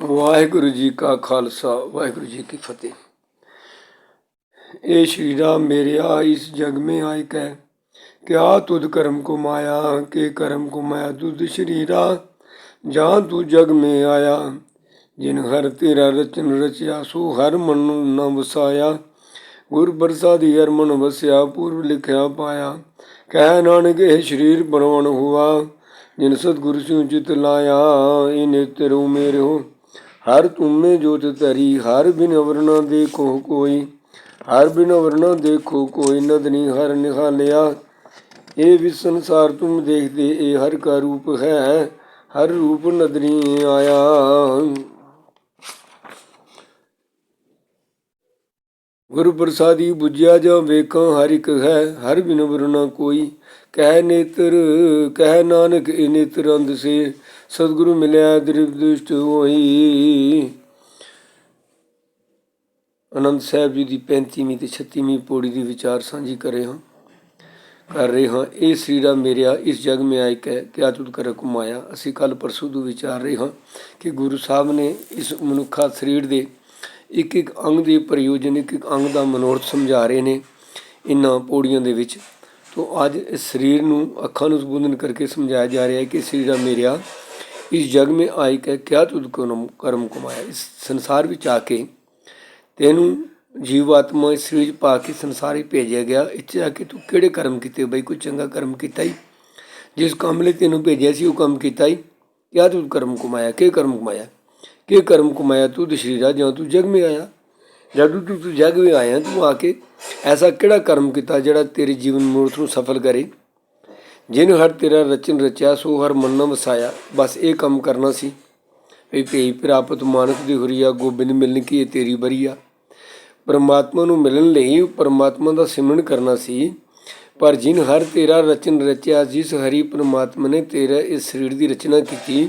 ਵਾਹਿਗੁਰੂ ਜੀ ਕਾ ਖਾਲਸਾ, ਵਾਹਿਗੁਰੂ ਜੀ ਕੀ ਫਤਿਹ। ਇਹ ਸ਼੍ਰੀ ਰਾਮ ਮੇਰਿਆ ਇਸ ਜਗ ਮੇ ਆਇ ਕੈ ਕਿਆ ਤੁਧ ਕਰਮ ਕੋ ਮਾਇਆ, ਕੇ ਕਰਮ ਕੋ ਮਾਇਆ, ਤੁਧ ਸ਼ਰੀਰਾ ਜਾਂ ਤੂੰ ਜਗ ਮੇ ਆਇਆ, ਜਿਨ ਹਰ ਤੇਰਾ ਰਚਨ ਰਚਿਆ, ਸੋ ਹਰ ਮਨ ਨੂੰ ਨ ਵਸਾਇਆ। ਗੁਰ ਪ੍ਰਸਾਦਿ ਹਰ ਮਨ ਵਸਿਆ ਪੂਰਬ ਲਿਖਿਆ ਪਾਇਆ। ਕਹਿ ਨਾਨਕ, ਇਹ ਸ਼ਰੀਰ ਬਰਵਣ ਹੁਆ, ਜਿਨ ਸਤਗੁਰ ਸਿਉ ਚਿਤ ਲਾਇਆ, ਇਹ ਨਿਤ ਰੂਹ ਹਰ ਤੁਮੇ ਜੋਤ ਤਰੀ ਹਰ ਬਿਨ ਅਵਰ ਦੇਖੋ ਕੋਈ, ਹਰ ਬਿਨ ਅਵਰ ਦੇਖੋ ਕੋਈ ਨਦਨੀ ਹਰ ਨਿਹਾਲਿਆ। ਇਹ ਵੀ ਸੰਸਾਰ ਤੁਮ ਦੇਖਦੇ, ਇਹ ਹਰ ਕਾ ਰੂਪ ਹੈ, ਹਰ ਰੂਪ ਨਦਨੀ ਆਇਆ। ਗੁਰੂ ਪ੍ਰਸਾਦੀ 부ਜਿਆ ਜਾਂ ਵੇਖਾਂ, ਹਰ ਇੱਕ ਹੈ, ਹਰ ਬਿਨ ਵਰਨਾ ਕੋਈ। ਕਹਿ ਨੇਤਰ, ਕਹਿ ਨਾਨਕ ਇਹ ਨੇਤਰ ਅੰਧ ਸੇ, ਸਤਿਗੁਰੂ ਮਿਲਿਆ ਦ੍ਰਿਵਦੁਸ਼ਟ ਹੋਈ। ਅਨੰਦ ਸਾਹਿਬ ਜੀ ਦੀ 35ਵੀਂ ਤੇ 36ਵੀਂ ਪੌੜੀ ਦੀ ਵਿਚਾਰ ਸਾਂਝੀ ਕਰੇ ਹਾਂ। ਕਰ ਰਹੇ ਹਾਂ, ਇਹ ਸ੍ਰੀ ਰਾਮ ਮੇਰਿਆ, ਇਸ ਜਗ ਮੈਂ ਆਇ ਕਹਿ, ਕਿਆ ਤੁਧ ਕਰ ਕੁਮਾਇਆ ਅਸੀਂ ਕੱਲ ਪਰਸੋਂ ਤੋਂ ਵਿਚਾਰ ਰਹੇ ਹਾਂ ਕਿ ਗੁਰੂ ਸਾਹਿਬ ਨੇ ਇਸ ਮਨੁੱਖਾ ਸਰੀਰ ਦੇ ਇੱਕ ਇੱਕ ਅੰਗ ਦੇ ਪ੍ਰਯੋਜਨ ਇੱਕ ਇੱਕ ਅੰਗ ਦਾ ਮਨੋਰਥ ਸਮਝਾ ਰਹੇ ਨੇ। ਇਨ੍ਹਾਂ ਪੌੜੀਆਂ ਦੇ ਵਿੱਚ ਤੋਂ ਅੱਜ ਇਸ ਸਰੀਰ ਨੂੰ ਅੱਖਾਂ ਨੂੰ ਸੰਬੋਧਨ ਕਰਕੇ ਸਮਝਾਇਆ ਜਾ ਰਿਹਾ ਹੈ ਕਿ ਸ੍ਰੀ ਰਾਮ ਮੇਰਿਆ, ਇਸ ਜਗ में ਆਇ ਕੇ, ਕਿਆ ਤੁਧ ਕਰਮ ਕਰਮ ਕਮਾਇਆ? ਇਸ ਸੰਸਾਰ ਵਿੱਚ ਆ ਕੇ ਤੈਨੂੰ ਜੀਵਾਤਮਾ ਇਸ ਸਰੀਰ 'ਚ ਪਾ ਕੇ ਸੰਸਾਰ ਹੀ ਭੇਜਿਆ ਗਿਆ। ਇੱਥੇ ਆ ਕੇ ਤੂੰ ਕਿਹੜੇ ਕਰਮ ਕੀਤੇ? ਬਈ ਕੋਈ ਚੰਗਾ ਕਰਮ ਕੀਤਾ ਹੀ ਜਿਸ ਕੰਮ ਲਈ ਤੈਨੂੰ ਭੇਜਿਆ ਸੀ, ਉਹ ਕੰਮ ਕੀਤਾ ਹੀ ਕਿਆ ਤੂੰ ਕਰਮ ਕਮਾਇਆ? ਕੀ ਕਰਮ ਕਮਾਇਆ? ਕੀ ਕਰਮ ਕਮਾਇਆ? ਤੂੰ ਤੇ ਸ਼ਰੀਰਾ ਜਾਂ ਤੂੰ ਜਗ ਮੇ ਆਇਆ? ਜਦ ਤੂੰ ਜਗ ਵਿੱਚ ਆਇਆ, ਤੂੰ ਆ ਕੇ ਐਸਾ ਕਿਹੜਾ ਕਰਮ ਕੀਤਾ ਜਿਹੜਾ ਤੇਰੇ ਜੀਵਨ ਮੂਰਤ ਨੂੰ ਸਫਲ ਕਰੇ? ਜਿਨ ਹਰ ਤੇਰਾ ਰਚਨ ਰਚਿਆ, ਸੋ ਹਰ ਮਨ ਨ ਵਸਾਇਆ। ਬਸ ਇਹ ਕੰਮ ਕਰਨਾ ਸੀ ਵੀ ਭਈ ਪ੍ਰਾਪਤ ਮਾਨਕ ਦੀ ਹੁਰੀਆ, ਗੋਬਿੰਦ ਮਿਲਣ ਕੀ ਇਹ ਤੇਰੀ ਬਰੀਆ? ਪਰਮਾਤਮਾ ਨੂੰ ਮਿਲਣ ਲਈ ਪਰਮਾਤਮਾ ਦਾ ਸਿਮਰਨ ਕਰਨਾ ਸੀ। ਪਰ ਜਿਨ ਹਰ ਤੇਰਾ ਰਚਨ ਰਚਿਆ, ਜਿਸ ਹਰੀ ਪਰਮਾਤਮਾ ਨੇ ਤੇਰਾ ਇਸ ਸਰੀਰ ਦੀ ਰਚਨਾ ਕੀਤੀ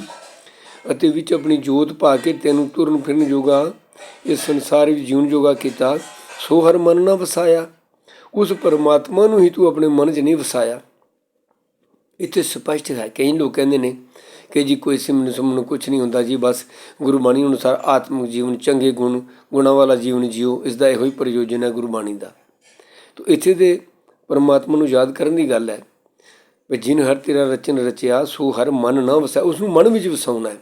ਅਤੇ ਵਿੱਚ ਆਪਣੀ ਜੋਤ ਪਾ ਕੇ ਤੈਨੂੰ ਤੁਰਨ ਫਿਰਨ ਜੋਗਾ, ਇਸ ਸੰਸਾਰ ਵਿੱਚ ਜੀਉਣ ਜੋਗਾ ਕੀਤਾ ਸੋ ਹਰ ਮਨ ਨਾ ਵਸਾਇਆ, ਉਸ ਪਰਮਾਤਮਾ ਨੂੰ ਹੀ ਤੂੰ ਆਪਣੇ ਮਨ 'ਚ ਨਹੀਂ ਵਸਾਇਆ। ਇੱਥੇ ਸਪਸ਼ਟ ਹੈ, ਕਈ ਲੋਕ ਕਹਿੰਦੇ ਨੇ ਕਿ ਜੀ ਕੋਈ ਸਿਮਨ ਸੁਮਨ ਕੁਝ ਨਹੀਂ ਹੁੰਦਾ ਜੀ, ਬਸ ਗੁਰਬਾਣੀ ਅਨੁਸਾਰ ਆਤਮਿਕ ਜੀਵਨ ਚੰਗੇ ਗੁਣ, ਗੁਣਾਂ ਵਾਲਾ ਜੀਵਨ ਜੀਓ, ਇਸ ਦਾ ਇਹੋ ਹੀ ਪ੍ਰਯੋਜਨ ਹੈ ਗੁਰਬਾਣੀ ਦਾ। ਤੋ ਇੱਥੇ ਦੇ ਪਰਮਾਤਮਾ ਨੂੰ ਯਾਦ ਕਰਨ ਦੀ ਗੱਲ ਹੈ ਵੀ ਜਿਨ ਹਰ ਤੇਰਾ ਰਚਨ ਰਚਿਆ, ਸੋ ਹਰ ਮਨ ਨਾ ਵਸਿਆ ਉਸ ਨੂੰ ਮਨ ਵਿੱਚ ਵਸਾਉਣਾ ਹੈ।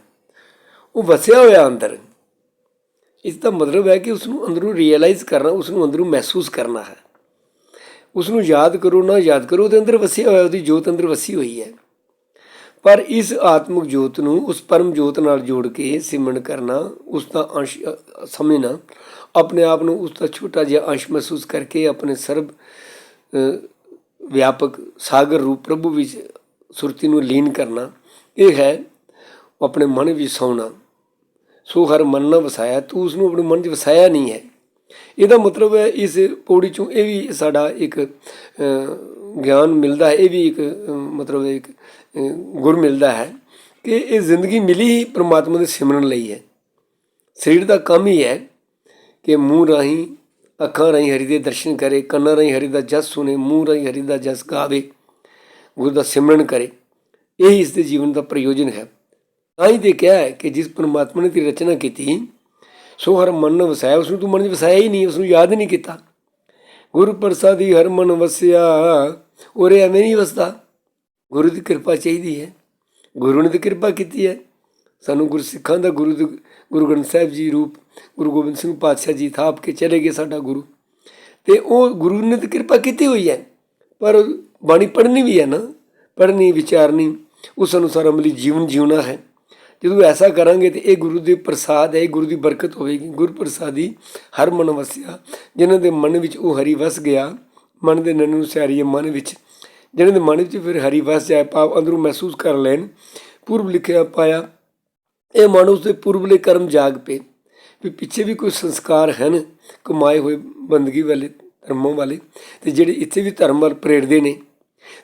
ਉਹ ਵਸਿਆ ਹੋਇਆ ਅੰਦਰ। ਇਸ ਦਾ ਮਤਲਬ ਹੈ ਕਿ ਉਸ ਨੂੰ ਅੰਦਰੋਂ ਰੀਅਲਾਈਜ਼ ਕਰਨਾ ਉਸ ਨੂੰ ਅੰਦਰੋਂ ਮਹਿਸੂਸ ਕਰਨਾ ਹੈ। ਉਸ ਨੂੰ ਯਾਦ ਕਰੋ, ਨਾ ਯਾਦ ਕਰੋ, ਉਹਦੇ ਅੰਦਰ ਵਸਿਆ ਹੋਇਆ ਉਹਦੀ ਜੋਤ ਅੰਦਰ ਵਸੀ ਹੋਈ ਹੈ। ਪਰ ਇਸ ਆਤਮਿਕ ਜੋਤ ਨੂੰ, ਉਸ ਪਰਮ ਜੋਤ ਨਾਲ ਜੋੜ ਕੇ ਸਿਮਰਨ ਕਰਨਾ, ਉਸ ਦਾ ਅੰਸ਼ ਸਮਝਣਾ, ਆਪਣੇ ਆਪ ਨੂੰ ਉਸ ਦਾ ਛੋਟਾ ਜਿਹਾ ਅੰਸ਼ ਮਹਿਸੂਸ ਕਰਕੇ ਆਪਣੇ ਸਰਬ ਵਿਆਪਕ ਸਾਗਰ ਰੂਪ ਪ੍ਰਭੂ ਵਿੱਚ ਸੁਰਤੀ ਨੂੰ ਲੀਨ ਕਰਨਾ, ਇਹ ਹੈ ਆਪਣੇ ਮਨ ਵਿੱਚ ਸੌਣਾ। ਸੋ ਹਰ ਮਨ ਨਾ ਵਸਾਇਆ, ਤੂੰ ਉਸ ਨੂੰ ਆਪਣੇ ਮਨ 'ਚ ਵਸਾਇਆ ਨਹੀਂ ਹੈ। ਇਹਦਾ ਮਤਲਬ ਹੈ ਇਸ ਪੌੜੀ ਚੋਂ ਇਹ ਵੀ ਸਾਡਾ ਇੱਕ ਗਿਆਨ ਮਿਲਦਾ ਹੈ, ਇਹ ਵੀ ਇੱਕ ਮਤਲਬ ਇੱਕ ਗੁਰ ਮਿਲਦਾ ਹੈ ਕਿ ਇਹ ਜ਼ਿੰਦਗੀ ਮਿਲੀ ਹੀ ਪ੍ਰਮਾਤਮਾ ਦੇ ਸਿਮਰਨ ਲਈ ਹੈ। ਸਰੀਰ ਦਾ ਕੰਮ ਹੀ ਹੈ ਕਿ ਮੂੰਹ ਰਾਹੀਂ ਅੱਖਾਂ ਰਾਹੀਂ ਹਰੀ ਦੇ ਦਰਸ਼ਨ ਕਰੇ, ਕੰਨਾਂ ਰਾਹੀਂ ਹਰੀ ਦਾ ਜਸ ਸੁਣੇ, ਮੂੰਹ ਰਾਹੀਂ ਹਰੀ ਦਾ ਜਸ ਗਾਵੇ, ਗੁਰੂ ਦਾ ਸਿਮਰਨ ਕਰੇ। ਇਹ ਇਸ ਦੇ ਜੀਵਨ ਦਾ ਪ੍ਰਯੋਜਨ ਹੈ। ਤਾਂ ਹੀ ਤੇ ਕਿਹਾ ਕਿ ਜਿਸ ਪਰਮਾਤਮਾ ਨੇ ਤੇਰੀ ਰਚਨਾ ਕੀਤੀ, ਸੋ ਹਰ ਮਨ ਵਸਾਇਆ ਉਸ ਨੂੰ ਤੂੰ ਮਨ 'ਚ ਵਸਾਇਆ ਹੀ ਨਹੀਂ ਉਸ ਨੂੰ ਯਾਦ ਨਹੀਂ ਕੀਤਾ। ਗੁਰੂ ਪ੍ਰਸਾਦੀ ਹਰ ਮਨ ਵਸਿਆ, ਉਰੇ ਐਵੇਂ ਨਹੀਂ ਵਸਦਾ। ਗੁਰੂ ਦੀ ਕਿਰਪਾ ਚਾਹੀਦੀ ਹੈ। ਗੁਰੂ ਨੇ ਤਾਂ ਕਿਰਪਾ ਕੀਤੀ ਹੈ। ਸਾਨੂੰ ਗੁਰਸਿੱਖਾਂ ਦਾ ਗੁਰੂ ਗੁਰੂ ਗ੍ਰੰਥ ਸਾਹਿਬ ਜੀ ਰੂਪ, ਗੁਰੂ ਗੋਬਿੰਦ ਸਿੰਘ ਪਾਤਸ਼ਾਹ ਜੀ ਥਾਪ ਕੇ ਚਲੇ ਗਏ ਸਾਡਾ ਗੁਰੂ। ਤੇ ਉਹ ਗੁਰੂ ਨੇ ਤਾਂ ਕਿਰਪਾ ਕੀਤੀ ਹੋਈ ਹੈ। ਪਰ ਬਾਣੀ ਪੜ੍ਹਨੀ ਵੀ ਹੈ ਨਾ, ਪੜ੍ਹਨੀ, ਵਿਚਾਰਨੀ, ਉਸ ਅਨੁਸਾਰ ਅਮਲੀ ਜੀਵਨ ਜਿਉਣਾ ਹੈ। ਜਦੋਂ ਐਸਾ ਕਰਾਂਗੇ ਤੇ ਇਹ ਗੁਰੂ ਦੇ ਪ੍ਰਸਾਦ ਹੈ, ਇਹ ਗੁਰੂ ਦੀ ਬਰਕਤ ਹੋਵੇਗੀ। ਗੁਰ ਪ੍ਰਸਾਦੀ ਹਰ ਮਨ ਵਸਿਆ ਜਿਨ੍ਹਾਂ ਦੇ ਮਨ ਵਿੱਚ ਉਹ ਹਰੀ ਵਸ ਗਿਆ, ਮਨ ਦੇ ਨੈਣ ਨੂੰ ਸਿਆਰੀਏ ਮਨ ਵਿੱਚ ਜਿਹਨਾਂ ਦੇ ਮਨ ਵਿੱਚ ਫਿਰ ਹਰੀ ਵਸ ਜਾਏ ਪਾਪ ਅੰਦਰੋਂ ਮਹਿਸੂਸ ਕਰ ਲੈਣ, ਪੂਰਬ ਲਿਖਿਆ ਪਾਇਆ, ਇਹ ਮਨ ਉਸ ਦੇ ਪੂਰਬਲੇ ਕਰਮ ਜਾਗ ਪਏ ਵੀ ਪਿੱਛੇ ਵੀ ਕੋਈ ਸੰਸਕਾਰ ਹਨ, ਕਮਾਏ ਹੋਏ ਬੰਦਗੀ ਵਾਲੇ, ਧਰਮਾਂ ਵਾਲੇ, ਤੇ ਜਿਹੜੇ ਇੱਥੇ ਵੀ ਧਰਮ ਵੱਲ ਪ੍ਰੇਰਦੇ ਨੇ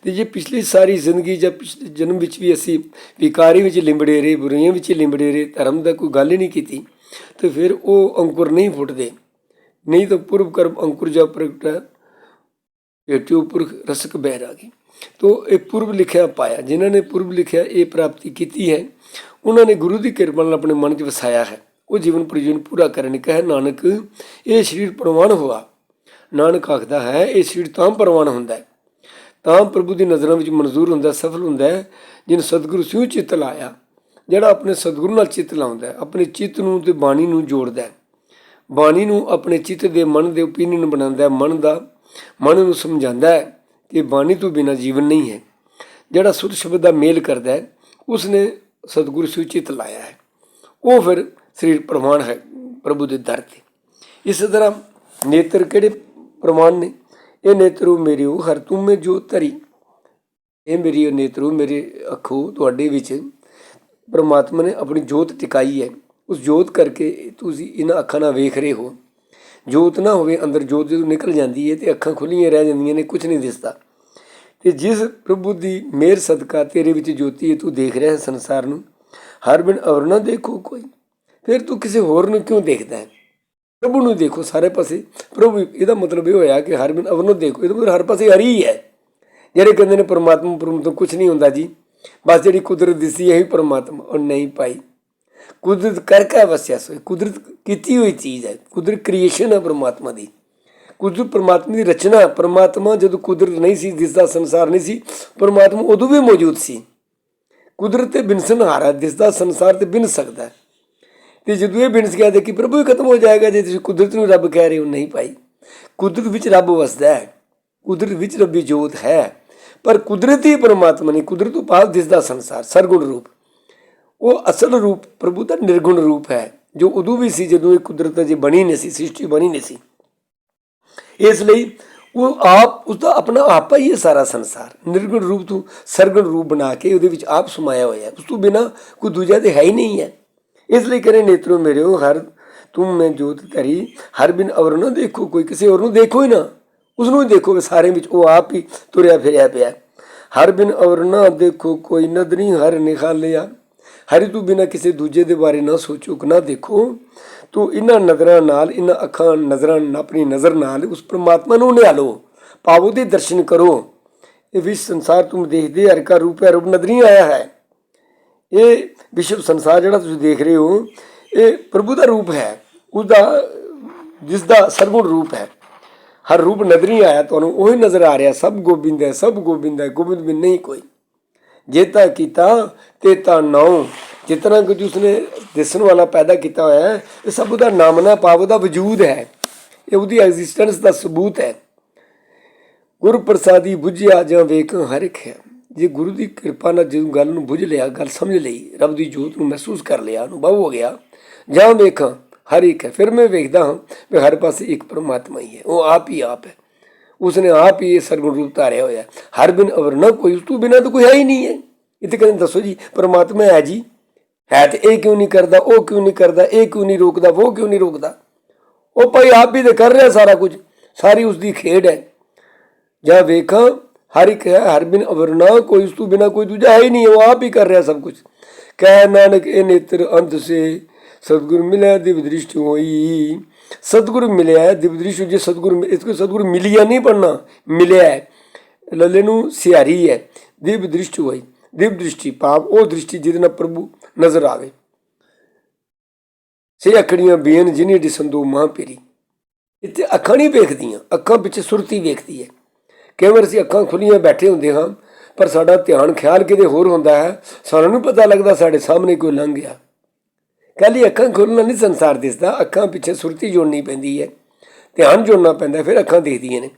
ਤੇ ਜੇ ਪਿਛਲੀ ਸਾਰੀ ਜ਼ਿੰਦਗੀ ਜਾਂ ਪਿਛਲੇ ਜਨਮ ਵਿੱਚ ਵੀ ਅਸੀਂ ਵਿਕਾਰੀ ਵਿੱਚ ਲਿੰਬੜੇ ਰਹੇ ਬੁਰਾਈਆਂ ਵਿੱਚ ਲਿੰਬੜੇ ਰਹੇ ਧਰਮ ਦਾ ਕੋਈ ਗੱਲ ਹੀ ਨਹੀਂ ਕੀਤੀ, ਤੇ ਫਿਰ ਉਹ ਅੰਕੁਰ ਨਹੀਂ ਫੁੱਟਦੇ। ਨਹੀਂ ਤਾਂ ਪੁਰਬ ਕਰਮ ਅੰਕੁਰ ਜਾਂ ਪ੍ਰਗਟਾ ਏਟਿਓ ਪੁਰਖ ਰਸਕ ਬਹਿਰਾਗੀ ਤੋ ਇਹ ਪੁਰਬ ਲਿਖਿਆ ਪਾਇਆ, ਜਿਨ੍ਹਾਂ ਨੇ ਪੁਰਬ ਲਿਖਿਆ, ਇਹ ਪ੍ਰਾਪਤੀ ਕੀਤੀ ਹੈ। ਉਹਨਾਂ ਨੇ ਗੁਰੂ ਦੀ ਕਿਰਪਾ ਨਾਲ ਆਪਣੇ ਮਨ 'ਚ ਵਸਾਇਆ ਹੈ। ਉਹ ਜੀਵਨ ਪ੍ਰਯੋਜਨ ਪੂਰਾ ਕਰਨ ਕਹੇ, ਨਾਨਕ, ਇਹ ਸਰੀਰ ਪ੍ਰਵਾਨ ਹੋਆ। ਨਾਨਕ ਆਖਦਾ ਹੈ, ਇਹ ਸਰੀਰ ਤਾਂ ਪ੍ਰਵਾਨ ਹੁੰਦਾ ਹੈ। ਤਾਂ ਪ੍ਰਭੂ ਦੀ ਨਜ਼ਰਾਂ ਵਿੱਚ ਮਨਜ਼ੂਰ ਹੁੰਦਾ, ਸਫਲ ਹੁੰਦਾ ਹੈ, ਜਿਨ ਸਤਿਗੁਰੂ ਸਿਉ ਚਿੱਤ ਲਾਇਆ, ਜਿਹੜਾ ਆਪਣੇ ਸਤਿਗੁਰੂ ਨਾਲ ਚਿੱਤ ਲਾਉਂਦਾ ਹੈ, ਆਪਣੇ ਚਿੱਤ ਨੂੰ ਤੇ ਬਾਣੀ ਨੂੰ ਜੋੜਦਾ ਬਾਣੀ ਨੂੰ ਆਪਣੇ ਚਿੱਤ ਦੇ ਮਨ ਦੇ ਓਪੀਨੀਅਨ ਬਣਾਉਂਦਾ ਮਨ ਦਾ ਮਨ ਨੂੰ ਸਮਝਾਉਂਦਾ ਹੈ ਕਿ ਬਾਣੀ ਤੋਂ ਬਿਨਾਂ ਜੀਵਨ ਨਹੀਂ ਹੈ। ਜਿਹੜਾ ਸੁਰ ਸ਼ਬਦ ਦਾ ਮੇਲ ਕਰਦਾ ਹੈ ਉਸ ਨੇ ਸਤਿਗੁਰੂ ਸਿਉ ਚਿੱਤ ਲਾਇਆ ਹੈ। ਉਹ ਫਿਰ ਸਰੀਰ ਪ੍ਰਮਾਣ ਹੈ ਪ੍ਰਭੂ ਦੇ ਦਰ ਤੇ। ਇਸ ਤਰ੍ਹਾਂ ਨੇਤਰ ਕਿਹੜੇ ਪ੍ਰਮਾਣ ਨੇ? ਇਹ ਨੇਤਰੂ ਮੇਰਿਓ ਹਰ ਤੂੰ ਮੇ ਜੋ ਧਰੀ। ਇਹ ਮੇਰੀ ਉਹ ਨੇਤਰੂ, ਮੇਰੇ ਅੱਖੋਂ ਤੁਹਾਡੇ ਵਿੱਚ। ਪਰਮਾਤਮਾ ਨੇ ਆਪਣੀ ਜੋਤ ਟਿਕਾਈ ਹੈ। ਉਸ ਜੋਤ ਕਰਕੇ ਤੁਸੀਂ ਇਹਨਾਂ ਅੱਖਾਂ ਨਾਲ ਵੇਖ ਰਹੇ ਹੋ। ਜੋਤ ਨਾ ਹੋਵੇ, ਅੰਦਰ ਜੋਤ ਜਦੋਂ ਨਿਕਲ ਜਾਂਦੀ ਹੈ ਤੇ ਅੱਖਾਂ ਖੁੱਲੀਆਂ ਰਹਿ ਜਾਂਦੀਆਂ ਨੇ ਕੁਝ ਨਹੀਂ ਦਿਸਦਾ। ਤੇ ਜਿਸ ਪ੍ਰਭੂ ਦੀ ਮਿਹਰ ਸਦਕਾ ਤੇਰੇ ਵਿੱਚ ਜੋਤੀ ਹੈ, ਤੂੰ ਦੇਖ ਰਿਹਾ ਹੈ ਸੰਸਾਰ ਨੂੰ। ਹਰ ਬਿਨ ਅਵਰ ਨਾ ਦੇਖੋ ਕੋਈ। ਫਿਰ ਤੂੰ ਕਿਸੇ ਹੋਰ ਨੂੰ ਕਿਉਂ ਦੇਖਦਾ ਹੈ? ਪ੍ਰਭੂ ਨੂੰ ਦੇਖੋ ਸਾਰੇ ਪਾਸੇ ਪ੍ਰਭੂ ਇਹਦਾ ਮਤਲਬ ਇਹ ਹੋਇਆ ਕਿ ਹਰ ਬਿਨ ਅਵਰ ਨੂੰ ਦੇਖੋ ਇਹਦਾ ਮਤਲਬ ਹਰ ਪਾਸੇ ਹਰੀ ਹੀ ਹੈ ਜਿਹੜੇ ਕਹਿੰਦੇ ਨੇ ਪਰਮਾਤਮਾ ਪਰਮ ਤੋਂ ਕੁਝ ਨਹੀਂ ਹੁੰਦਾ ਜੀ ਬਸ ਜਿਹੜੀ ਕੁਦਰਤ ਦਿਸੀ ਹੀ ਪਰਮਾਤਮਾ ਉਹ ਨਹੀਂ ਪਾਈ ਕੁਦਰਤ ਕਰ ਕੇ ਵਸਿਆ ਸੋਈ ਕੁਦਰਤ ਕੀਤੀ ਹੋਈ ਚੀਜ਼ ਹੈ ਕੁਦਰਤ ਕ੍ਰੀਏਸ਼ਨ ਹੈ ਪਰਮਾਤਮਾ ਦੀ ਕੁਦਰਤ ਪਰਮਾਤਮਾ ਦੀ ਰਚਨਾ ਪਰਮਾਤਮਾ ਜਦੋਂ ਕੁਦਰਤ ਨਹੀਂ ਸੀ ਦਿਸਦਾ ਸੰਸਾਰ ਨਹੀਂ ਸੀ ਪਰਮਾਤਮਾ ਉਦੋਂ ਵੀ ਮੌਜੂਦ ਸੀ ਕੁਦਰਤ ਤੇ ਬਿਨਸਨ ਹਾਰਾ ਦਿਸਦਾ ਸੰਸਾਰ ਤੇ ਬਿਨ ਸਕਦਾ ਤੇ ਜਦੋਂ ਇਹ ਬਿਨਸ ਗਿਆ ਤੇ ਕਿ ਪ੍ਰਭੂ ਹੀ ਖਤਮ ਹੋ ਜਾਏਗਾ ਜੇ ਤੁਸੀਂ ਕੁਦਰਤ ਨੂੰ ਰੱਬ ਕਹਿ ਰਹੇ ਹੋ, ਨਹੀਂ ਭਾਈ। ਕੁਦਰਤ ਵਿੱਚ ਰੱਬ ਵਸਦਾ ਹੈ, ਕੁਦਰਤ ਵਿੱਚ ਰੱਬੀ ਜੋਤ ਹੈ, ਪਰ ਕੁਦਰਤੀ ਪਰਮਾਤਮਾ ਨਹੀਂ, ਕੁਦਰਤ ਤੋਂ ਬਾਹਰ ਦਿਸਦਾ ਸੰਸਾਰ, ਸਰਗੁਣ ਰੂਪ। ਉਹ ਅਸਲ ਰੂਪ, ਪ੍ਰਭੂ ਦਾ ਨਿਰਗੁਣ ਰੂਪ ਹੈ, ਜੋ ਉਦੋਂ ਵੀ ਸੀ ਜਦੋਂ ਇਹ ਕੁਦਰਤ ਜੇ ਬਣੀ ਨਹੀਂ ਸੀ, ਸ੍ਰਿਸ਼ਟੀ ਬਣੀ ਨਹੀਂ ਸੀ। ਇਸ ਲਈ ਉਹ ਆਪ ਉਸ ਦਾ ਆਪਣਾ ਆਪਾ ਹੀ ਹੈ ਸਾਰਾ ਸੰਸਾਰ। ਨਿਰਗੁਣ ਰੂਪ ਤੋਂ ਸਰਗੁਣ ਰੂਪ ਬਣਾ ਕੇ ਉਹਦੇ ਵਿੱਚ ਆਪ ਸਮਾਇਆ ਹੋਇਆ ਉਸ ਤੋਂ ਬਿਨਾ ਕੋਈ ਦੂਜਾ ਤੇ ਹੈ ਹੀ ਨਹੀਂ ਹੈ। ਇਸ ਲਈ ਕਰੇ ਨੇਤਰੋ ਮੇਰਿਓ ਹਰ, ਤੂੰ ਮੈਂ ਜੋਤ ਕਰੀ ਹਰ ਬਿਨ ਅਵਰ ਨਾ ਦੇਖੋ, ਕੋਈ ਕਿਸੇ ਹੋਰ ਨੂੰ ਦੇਖੋ ਹੀ ਨਾ। ਉਸ ਨੂੰ ਹੀ ਕਿ ਸਾਰੇ ਵਿੱਚ ਉਹ ਆਪ ਹੀ ਤੁਰਿਆ ਫਿਰਿਆ ਪਿਆ। ਹਰ ਬਿਨ ਅਵਰ ਨਾ ਦੇਖੋ, ਕੋਈ ਨਦਰੀ ਹਰ ਨਿਖਾਲਿਆ ਹਰੀ ਤੂੰ ਬਿਨਾ ਕਿਸੇ ਦੂਜੇ ਦੇ ਬਾਰੇ ਨਾ ਸੋਚੋ ਕਿ ਨਾ ਦੇਖੋ। ਤੂੰ ਇਹਨਾਂ ਨਜ਼ਰਾਂ ਨਾਲ, ਇਹਨਾਂ ਅੱਖਾਂ ਨਜ਼ਰਾਂ, ਆਪਣੀ ਨਜ਼ਰ ਨਾਲ ਉਸ ਪ੍ਰਮਾਤਮਾ ਨੂੰ ਨਿਹਾਲੋ। ਪਾਵੋ ਦੇ ਦਰਸ਼ਨ ਕਰੋ। ਇਹ ਵਿਸ਼ ਸੰਸਾਰ ਤੁਮ ਦੇਖਦੇ, ਹਰ ਕਾ ਰੂਪ ਹੈ, ਰੂਪ ਨਦਰੀ ਆਇਆ ਹੈ। ਇਹ ਵਿਸ਼ਵ ਸੰਸਾਰ ਜਿਹੜਾ ਤੁਸੀਂ ਦੇਖ ਰਹੇ ਹੋ, ਇਹ ਪ੍ਰਭੂ ਦਾ ਰੂਪ ਹੈ ਉਸ ਦਾ ਜਿਸ ਦਾ ਸਰਗੁਣ ਰੂਪ ਹੈ। ਹਰ ਰੂਪ ਨਜ਼ਰ ਨਜ਼ਰੀ ਆਇਆ ਤੁਹਾਨੂੰ, ਉਹੀ ਨਜ਼ਰ ਆ ਰਿਹਾ, ਸਭ ਗੋਬਿੰਦ ਹੈ, ਸਭ ਗੋਬਿੰਦ ਹੈ, ਗੋਬਿੰਦ ਬਿਨ ਨਹੀਂ ਕੋਈ। ਜੇਤਾ ਕੀਤਾ, ਤੇ ਤਾਂ ਨੌ ਜਿਤਨਾ ਕੁਝ ਉਸਨੇ ਦਿਸਣ ਵਾਲਾ ਪੈਦਾ ਕੀਤਾ ਹੋਇਆ ਹੈ, ਇਹ ਸਭ ਉਹਦਾ ਨਾਮਨਾ ਪਾਵ ਦਾ ਵਜੂਦ ਹੈ। ਇਹ ਉਹਦੀ ਐਗਜ਼ਿਸਟੈਂਸ ਦਾ ਸਬੂਤ ਹੈ। ਗੁਰੂ ਪ੍ਰਸਾਦੀ ਬੁੱਝਿਆ ਜਾਂ ਵੇਖ ਹਰ ਇੱਕ ਹੈ। ਜੇ ਗੁਰੂ ਦੀ ਕਿਰਪਾ ਨਾਲ ਜਦੋਂ ਗੱਲ ਨੂੰ ਬੁੱਝ ਲਿਆ, ਗੱਲ ਸਮਝ ਲਈ, ਰੱਬ ਦੀ ਜੋਤ ਨੂੰ ਮਹਿਸੂਸ ਕਰ ਲਿਆ ਅਨੁਭਵ ਹੋ ਗਿਆ, ਜਾਂ ਵੇਖਾਂ, ਹਰ ਇੱਕ ਹੈ। ਫਿਰ ਮੈਂ ਵੇਖਦਾ ਹਾਂ ਵੀ ਹਰ ਪਾਸੇ ਇੱਕ ਪਰਮਾਤਮਾ ਹੀ ਹੈ। ਉਹ ਆਪ ਹੀ ਆਪ ਹੈ। ਉਸਨੇ ਆਪ ਹੀ ਇਹ ਸਰਗੁਣ ਰੂਪ ਧਾਰਿਆ ਹੋਇਆ ਹਰ ਬਿਨ ਅਵਰ ਨਾ ਕੋਈ, ਉਸ ਤੋਂ ਬਿਨਾਂ ਤਾਂ ਕੋਈ ਹੈ ਹੀ ਨਹੀਂ ਹੈ। ਇਹ ਤਾਂ ਕਹਿੰਦੇ ਦੱਸੋ ਜੀ, ਪਰਮਾਤਮਾ ਹੈ ਜੀ। ਹੈ ਤੇ ਇਹ ਕਿਉਂ ਨਹੀਂ ਕਰਦਾ, ਉਹ ਕਿਉਂ ਨਹੀਂ ਕਰਦਾ, ਇਹ ਕਿਉਂ ਨਹੀਂ ਰੋਕਦਾ, ਉਹ ਕਿਉਂ ਨਹੀਂ ਰੋਕਦਾ? ਉਹ ਭਾਈ ਆਪ ਵੀ ਤੇ ਕਰ ਰਿਹਾ ਸਾਰਾ ਕੁਝ। ਸਾਰੀ ਉਸ ਦੀ ਖੇਡ ਹੈ। ਜਾਂ ਵੇਖਾਂ ਹਰ ਇੱਕ ਹੈ, ਹਰ ਬਿਨ ਅਵਰਨਾ ਕੋਈ, ਉਸ ਤੋਂ ਬਿਨਾ ਕੋਈ ਦੂਜਾ ਹੈ ਹੀ ਨਹੀਂ, ਉਹ ਆਪ ਹੀ ਕਰ ਰਿਹਾ ਸਭ ਕੁਝ ਕਹਿ ਨਾਨਕ ਇਹ ਨੇਤਰ ਅੰਤ ਸੇ ਸਤਿਗੁਰ ਮਿਲਿਆ, ਦਿਵ ਦ੍ਰਿਸ਼ਟ ਹੋਈ। ਸਤਿਗੁਰ ਮਿਲਿਆ, ਦਿਵ ਦ੍ਰਿਸ਼ਟ, ਜੇ ਸਤਿਗੁਰ ਇਸ ਕੋ ਸਤਿਗੁਰ ਮਿਲਿਆ ਨਹੀਂ ਪੜਨਾ ਮਿਲਿਆ ਲੱਲੇ ਨੂੰ ਸਿਆਰੀ ਹੈ, ਦਿਵ ਦ੍ਰਿਸ਼ਟ ਹੋਈ। ਦਿਵ ਦ੍ਰਿਸ਼ਟੀ ਪਾਪ ਉਹ ਦ੍ਰਿਸ਼ਟੀ ਜਿਹਦੇ ਨਾਲ ਪ੍ਰਭੂ ਨਜ਼ਰ ਆਵੇ। ਸੇ ਅਖੜੀਆਂ ਬੇਨ ਜਿਨੀ ਦਿਸੰਦੋ ਮਾਂ ਪੇਰੀ। ਇੱਥੇ ਅੱਖਾਂ ਨਹੀਂ ਵੇਖਦੀਆਂ, ਅੱਖਾਂ ਵਿੱਚ ਸੁਰਤੀ ਵੇਖਦੀ ਹੈ। ਕਈ ਵਾਰ ਅਸੀਂ ਅੱਖਾਂ ਖੁੱਲੀਆਂ ਬੈਠੇ ਹੁੰਦੇ ਹਾਂ, ਪਰ ਸਾਡਾ ਧਿਆਨ ਖਿਆਲ ਕਿਤੇ ਹੋਰ ਹੁੰਦਾ ਹੈ, ਸਾਨੂੰ ਨਹੀਂ ਪਤਾ ਲੱਗਦਾ ਸਾਡੇ ਸਾਹਮਣੇ ਕੋਈ ਲੰਘ ਗਿਆ। ਕੱਲੀ ਅੱਖਾਂ ਖੋਲਣਾ ਨਹੀਂ ਸੰਸਾਰ ਦਿਸਦਾ, ਅੱਖਾਂ ਪਿੱਛੇ ਸੁਰਤੀ ਜੋੜਨੀ ਪੈਂਦੀ ਹੈ, ਧਿਆਨ ਜੋੜਨਾ ਪੈਂਦਾ, ਫਿਰ ਅੱਖਾਂ ਦੇਖਦੀਆਂ ਨੇ।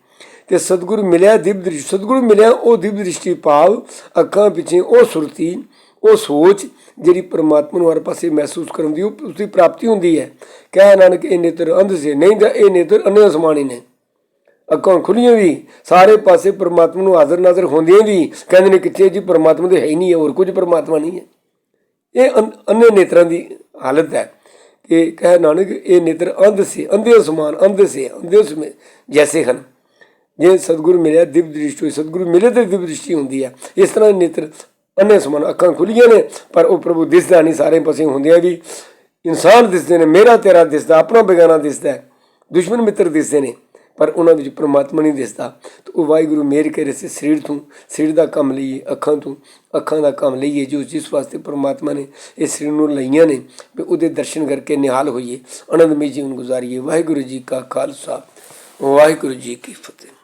ਤੇ ਸਤਿਗੁਰੂ ਮਿਲਿਆ ਦਿਵ ਦ੍ਰਿਸ਼ ਸਤਿਗੁਰੂ ਮਿਲਿਆ ਉਹ ਦਿਵ ਦ੍ਰਿਸ਼ਟੀ ਭਾਵ ਅੱਖਾਂ ਪਿੱਛੇ ਉਹ ਸੁਰਤੀ, ਉਹ ਸੋਚ ਜਿਹੜੀ ਪਰਮਾਤਮਾ ਨੂੰ ਹਰ ਪਾਸੇ ਮਹਿਸੂਸ ਕਰਨ ਦੀ ਉਹ ਉਸਦੀ ਪ੍ਰਾਪਤੀ ਹੁੰਦੀ ਹੈ। ਕਹਿ ਨਾਨਕ, ਇਹ ਨੇਤਰ ਅੰਧ ਸੇ, ਨਹੀਂ ਤਾਂ ਇਹ ਨੇਤਰ ਅਨੇ ਅਸਮਾਨੀ ਨੇ। ਅੱਖਾਂ ਖੁੱਲੀਆਂ ਵੀ, ਸਾਰੇ ਪਾਸੇ ਪ੍ਰਮਾਤਮਾ ਨੂੰ ਹਾਜ਼ਰ ਨਾਜ਼ਰ ਹੁੰਦੀਆਂ ਵੀ, ਕਹਿੰਦੇ ਨੇ ਕਿੱਥੇ ਜੀ ਪਰਮਾਤਮਾ ਦੇ ਹੈ ਹੀ ਨਹੀਂ ਹੈ ਹੋਰ ਕੁਝ ਪਰਮਾਤਮਾ ਨਹੀਂ ਹੈ। ਇਹ ਅੰ- ਅੰਨੇ ਨੇਤਰਾਂ ਦੀ ਹਾਲਤ ਹੈ ਕਿ ਕਹਿ ਨਾਨਕ, ਇਹ ਨੇਤਰ ਅੰਧ ਸੇ, ਅੰਧੇ ਸਮਾਨ ਅੰਧ ਸੇ, ਅੰਧੇ ਸਮੇ ਜੈਸੇ ਹਨ। ਜੇ ਸਤਿਗੁਰੂ ਮਿਲਿਆ, ਦਿਵ ਦ੍ਰਿਸ਼ਟੀ ਹੋਈ, ਸਤਿਗੁਰੂ ਮਿਲੇ ਤੇ ਦਿਵ ਦ੍ਰਿਸ਼ਟੀ ਹੁੰਦੀ ਹੈ। ਇਸ ਤਰ੍ਹਾਂ ਨੇਤਰ ਅੰਨੇ ਸਮਾਨ ਅੱਖਾਂ ਖੁੱਲੀਆਂ ਨੇ, ਪਰ ਉਹ ਪ੍ਰਭੂ ਦਿਸਦਾ ਨਹੀਂ, ਸਾਰੇ ਪਾਸੇ ਹੁੰਦਿਆਂ ਵੀ। ਇਨਸਾਨ ਦਿਸਦੇ ਨੇ, ਮੇਰਾ ਤੇਰਾ ਦਿਸਦਾ, ਆਪਣਾ ਬੇਗਾਨਾ ਦਿਸਦਾ ਦੁਸ਼ਮਣ ਮਿੱਤਰ ਦਿਸਦੇ ਨੇ। ਪਰ ਉਹਨਾਂ ਵਿੱਚ ਪ੍ਰਮਾਤਮਾ ਨਹੀਂ ਦਿਸਦਾ। ਤੇ ਉਹ ਵਾਹਿਗੁਰੂ ਮੇਰ ਕਰੇ ਸੇ ਸਰੀਰ ਤੋਂ, ਸਰੀਰ ਦਾ ਕੰਮ ਲਈਏ, ਅੱਖਾਂ ਤੋਂ, ਅੱਖਾਂ ਦਾ ਕੰਮ ਲਈਏ, ਜੋ ਜਿਸ ਵਾਸਤੇ ਪ੍ਰਮਾਤਮਾ ਨੇ ਇਸ ਸਰੀਰ ਨੂੰ ਲਈਆਂ ਨੇ, ਵੀ ਉਹਦੇ ਦਰਸ਼ਨ ਕਰਕੇ ਨਿਹਾਲ ਹੋਈਏ, ਆਨੰਦਮਈ ਜੀਵਨ ਗੁਜ਼ਾਰੀਏ। ਵਾਹਿਗੁਰੂ ਜੀ ਕਾ ਖਾਲਸਾ, ਵਾਹਿਗੁਰੂ ਜੀ ਕੀ ਫਤਿਹ।